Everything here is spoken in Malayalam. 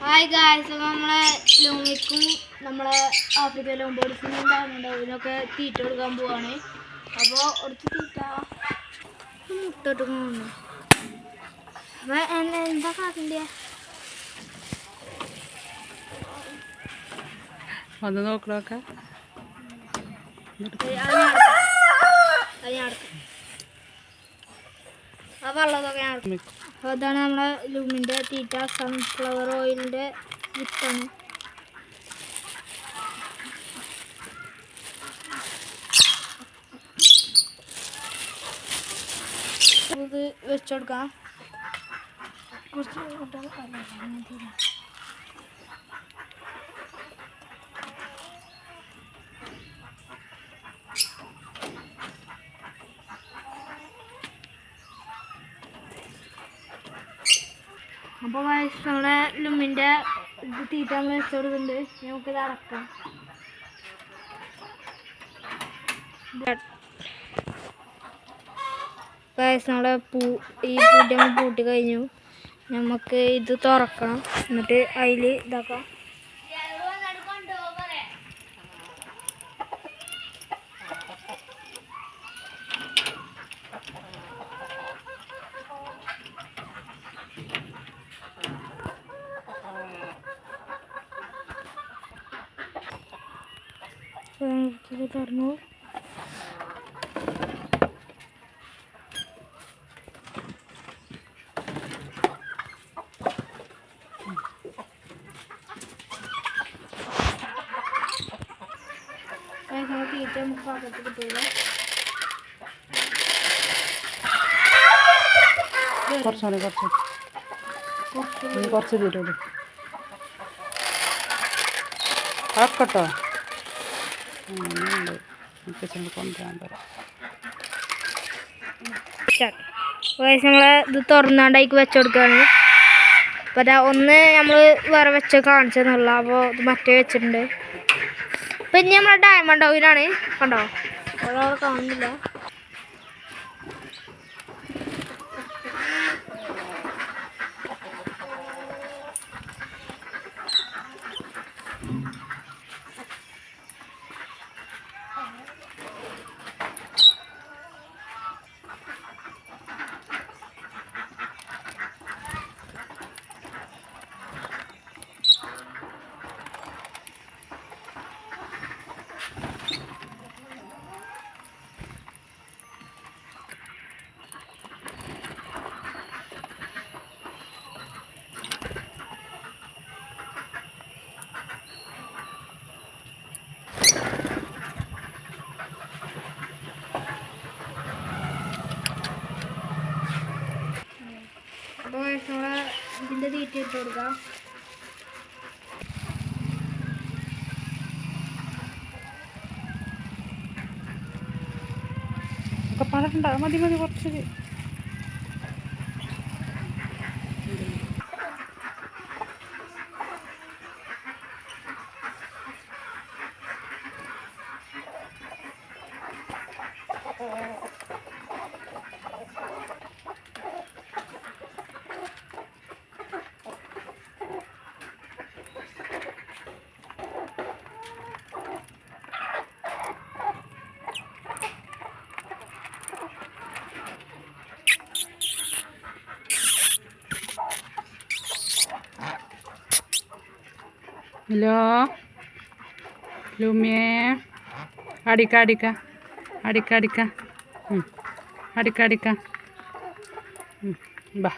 ഹായ് ഗായ്സ് നമ്മളെ ലൂമിക്കും നമ്മളെ ആഫ്രിക്ക ലോംബോഡിസിനും ഉണ്ടാകുന്നുണ്ട് ഇതിനൊക്കെ തീറ്റ കൊടുക്കാൻ പോവാണ്. അപ്പോൾ കുറച്ച് തീറ്റ മുട്ടോട്ട് പോകുന്നു അപ്പോൾ എന്താ കാട്ടിന്റെ വന്ന് നോക്കണൊക്കെ അത് ഞാൻ എടുക്കാം അത് ഞാൻ എടുക്കാം ആ വെള്ളമൊക്കെ അപ്പോൾ നമ്മളെ ലൂമിന്റെ തീറ്റ സൺഫ്ലവർ ഓയിലിന്റെ വിത്താണ്. ഇത് വെച്ചെടുക്കാം കുറച്ച് അപ്പോൾ വയസ്സ് നമ്മുടെ ലുമ്മിന്റെ ഇത് തീറ്റാൻ വെച്ച് കൊടുക്കുന്നുണ്ട്. നമുക്കിത് അടക്കാം. വയസ്സ് നമ്മളെ പൂ ഈ പൂട്ടി നമ്മൾ പൂട്ടി കഴിഞ്ഞു. നമുക്ക് ഇത് തുറക്കണം. എന്നിട്ട് അതിൽ ഇതാക്കാം. ഇത് തുറന്നു നമ്മൾ തീറ്റ നമുക്ക് പാകത്ത് കിട്ടില്ല കുറച്ചാണ് കുറച്ച്. കുറച്ച് ഇനി കുറച്ച് തീരുള്ളൂ അളക്കട്ടോ? ഉണ്ട്. നമുക്ക് ചെന്ന് കൊണ്ടുവരാൻ വയസ്സ് നമ്മൾ ഇത് തുറന്നാണ്ടായിക്ക് വെച്ച് കൊടുക്കുകയാണ്. അപ്പോൾ അതാ ഒന്ന് നമ്മൾ വേറെ വെച്ച് കാണിച്ചെന്നുള്ള. അപ്പോൾ ഇത് മറ്റേ വെച്ചിട്ടുണ്ട്. അപ്പം ഇനി നമ്മളെ ഡയമണ്ട് ഓയിലാണ് കണ്ടോ? ഒരാൾ കാണുന്നില്ല അപ്പോൾ നമ്മൾ ഇതിന്റെ തീറ്റ ഇട്ട് കൊടുക്കാം. ഒക്കെ പഴക്കണ്ട മതി മതി കുറച്ച്. ഹലോ. ലുമിയേ. അടിക്ക അടിക്ക. അടിക്ക അടിക്ക. അടിക്ക അടിക്ക. ബാ.